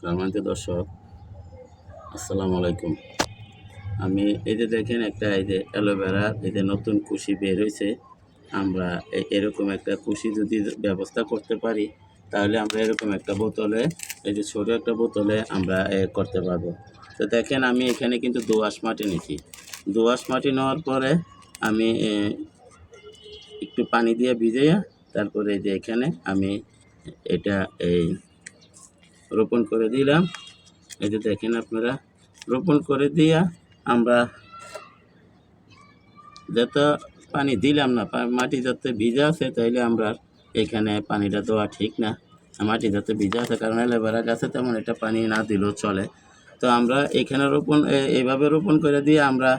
সম্মানিত দর্শক, আসসালামু আলাইকুম। আমি এই যে দেখেন একটা এই যে অ্যালোভেরা, এই যে নতুন কুশি বের হয়েছে আমরা এরকম একটা কুশি যদি ব্যবস্থা করতে পারি, তাহলে আমরা এরকম একটা বোতলে, এই যে ছোটো একটা বোতলে আমরা করতে পারব। তো দেখেন আমি এখানে কিন্তু দোআঁশ মাটি নিছি দোআঁশ মাটি নেওয়ার পরে আমি একটু পানি দিয়ে ভিজিয়ে তারপরে এই যে এখানে আমি এটা এই রোপণ করে দিলাম। এই যে দেখেন আপনারা, রোপণ করে দিয়া আমরা যত পানি দিলাম না মাটি যাতে ভিজা আছে তাইলে আমরা এখানে পানিটা দেওয়া ঠিক না। মাটি যাতে ভিজা আছে, কারণ অ্যালোভেরা গাছে তেমন এটা পানি না দিলেও চলে। তো আমরা এখানে রোপণ এইভাবে রোপণ করে দিয়ে আমরা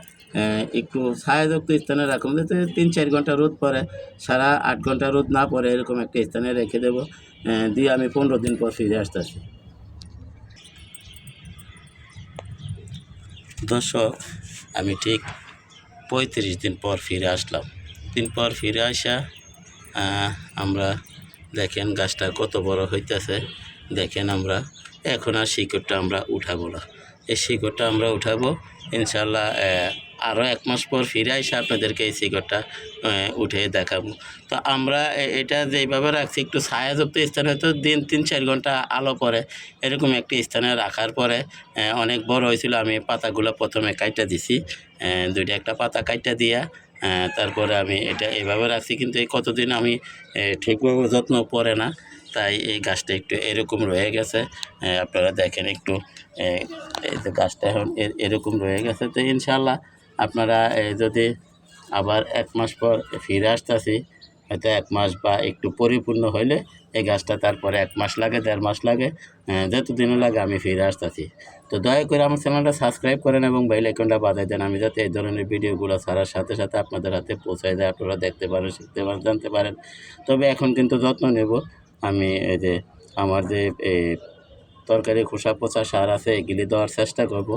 একটু ছায়াযুক্ত স্থানে রাখুন, যাতে তিন চার ঘণ্টা রোদ পরে সারা আট ঘণ্টা রোদ না পরে এরকম একটা স্থানে রেখে দেবো। দিয়ে আমি পনেরো দিন পর ফিরে আসতেছি। দর্শক, আমি ঠিক পঁয়ত্রিশ দিন পর ফিরে আসলাম। দিন পর ফিরে আসা আমরা দেখেন গাছটা কত বড় হইতেছে। দেখেন আমরা, এখন আর শিকড়টা আমরা উঠাবো না। এই শিকড়টা আমরা উঠাবো। ইনশাল্লাহ আরও এক মাস পর ফিরে আসে আপনাদেরকে এই শিকড়টা উঠে দেখাবো। তো আমরা এটা যেইভাবে রাখছি, একটু ছায়াযুক্ত স্থানে তো দিন তিন চার ঘণ্টা আলো পরে এরকম একটি স্থানে রাখার পরে অনেক বড় হয়েছিল, আমি পাতাগুলো প্রথমে কাইটা দিছি দুইটা একটা পাতা কাইটা দিয়া তারপরে আমি এটা এইভাবে রাখছি, কিন্তু এই কতদিন আমি ঠিকভাবে যত্ন পড়ে না। তাই এই গাছটা একটু এরকম রয়ে গেছে। আপনারা দেখেন একটু এই যে গাছটা এখন এরকম রয়ে গেছে। তো ইনশাল্লাহ আপনারা যদি আবার এক মাস পর ফিরে আসতেছি, হয়তো এক মাস বা একটু পরিপূর্ণ হইলে এই গাছটা তারপরে এক মাস লাগে, দেড় মাস লাগে যতদিনও লাগে আমি ফিরে আসতেছি। তো দয়া করে আমার চ্যানেলটা সাবস্ক্রাইব করেন এবং বেল আইকনটা বাজাই দেন। আমি যাতে এই ধরনের ভিডিওগুলো ছাড়ার সাথে সাথে আপনাদের হাতে পৌঁছায় দেয়, আপনারা দেখতে পারেন, শিখতে পারেন, জানতে পারেন। তবে এখন কিন্তু যত্ন নেব। আমি এই যে আমার যে এই তরকারি খোসা পচা সার আছে, এগুলি দেওয়ার চেষ্টা করব।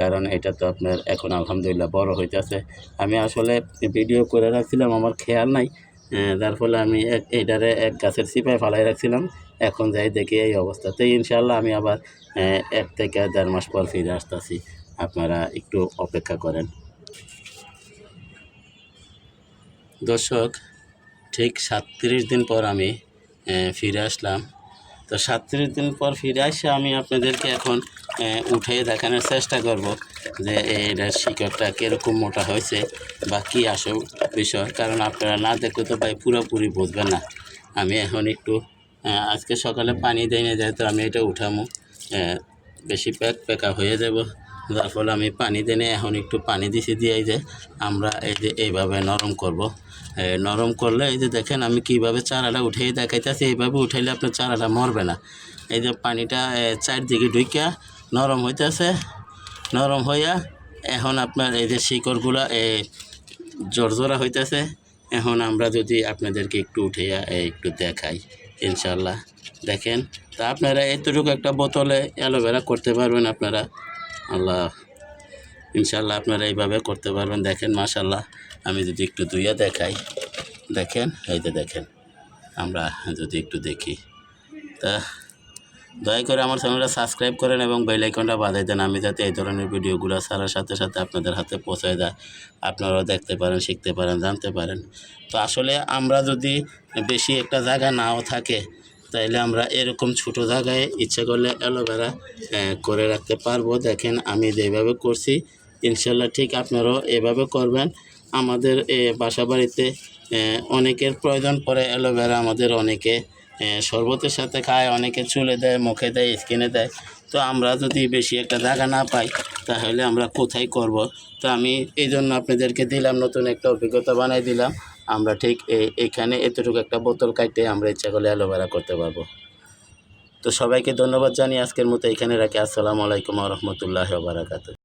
কারণ এটা তো আপনার এখন আলহামদুলিল্লাহ বড় হইতেছে। আমি আসলে ভিডিও করে রাখছিলাম, আমার খেয়াল নাই। যার ফলে আমি এইটারে এক গাছের চিপায় ফালাই রাখছিলাম। এখন যাই দেখি এই অবস্থা তো ইনশাল্লাহ আমি আবার এক থেকে দেড় মাস পর ফিরে আসতেছি। আপনারা একটু অপেক্ষা করেন। দর্শক, ঠিক সাতত্রিশ দিন পর আমি ফিরে আসলাম। তো সাতত্রিশ দিন পর ফিরে আসে আমি আপনাদেরকে এখন উঠে দেখানোর চেষ্টা করব যে এটার শিকড়টা কীরকম মোটা হয়েছে বা কী আসল বিষয়। কারণ আপনারা না দেখলে তো ভাই পুরোপুরি বুঝবেন না। আমি এখন একটু আজকে সকালে পানি দেয় না যেহেতু আমি এটা উঠামো বেশি প্যাক প্যাকা হয়ে যাব। যার ফলে আমি পানি দেনে এখন একটু পানি দিছি দিয়ে যে আমরা এই যে এইভাবে নরম করব। নরম করলে এই যে দেখেন আমি কীভাবে চারাটা উঠেই দেখাইতেছি, এইভাবে উঠাইলে আপনার চারাটা মরবে না। এই যে পানিটা চারদিকে ঢুকিয়া নরম হইতেছে। নরম হইয়া এখন আপনার এই যে শিকড়গুলো জোরজোরা হইতেছে। এখন আমরা যদি আপনাদেরকে একটু উঠাইয়া একটু দেখাই ইনশাল্লাহ দেখেন, তা আপনারা এতটুকু একটা বোতলে অ্যালোভেরা করতে পারবেন আপনারা। আল্লাহ ইনশাল্লাহ আপনারা এইভাবে করতে পারবেন। দেখেন মাশাল্লাহ আমি যদি একটু দুইয়া দেখাই। দেখেন, এই দেখেন, আমরা যদি একটু দেখি। তা, দয়া করে আমার চ্যানেলটা সাবস্ক্রাইব করেন এবং বেল আইকনটা বাজাই দেন। আমি যাতে এই ধরনের ভিডিওগুলো ছাড়ার সাথে সাথে আপনাদের হাতে পৌঁছায় দেয়। আপনারাও দেখতে পারেন, শিখতে পারেন, জানতে পারেন। তো আসলে আমরা যদি বেশি একটা জায়গা নাও থাকে তাইলে আমরা এরকম ছোট জায়গায় ইচ্ছে করলে অ্যালোভেরা করে রাখতে পারব। দেখেন আমি যেভাবে করছি ইনশাল্লাহ ঠিক আপনারাও এভাবে করবেন। আমাদের এ, বাসা বাড়িতে অনেকের প্রয়োজন পড়ে অ্যালোভেরা আমাদের অনেকে শরবতের সাথে খায় অনেকে চুলে দেয় মুখে দেয় স্কিনে দেয়। তো আমরা যদি বেশি একটা জায়গা না পাই তাহলে আমরা কোথায় করব? তো আমি এই জন্য আপনাদেরকে দিলাম নতুন একটা অভিজ্ঞতা বানাই দিলাম। আমরা ঠিক এখানে এতটুকু একটা বোতল কাটতে আমরা ইচ্ছা করলে অ্যালোভেরা করতে পারব। তো সবাইকে ধন্যবাদ জানিয়ে আজকের মতো এখানে রাখি। আসসালামু আলাইকুম রহমতুল্লাহ বারাকাতু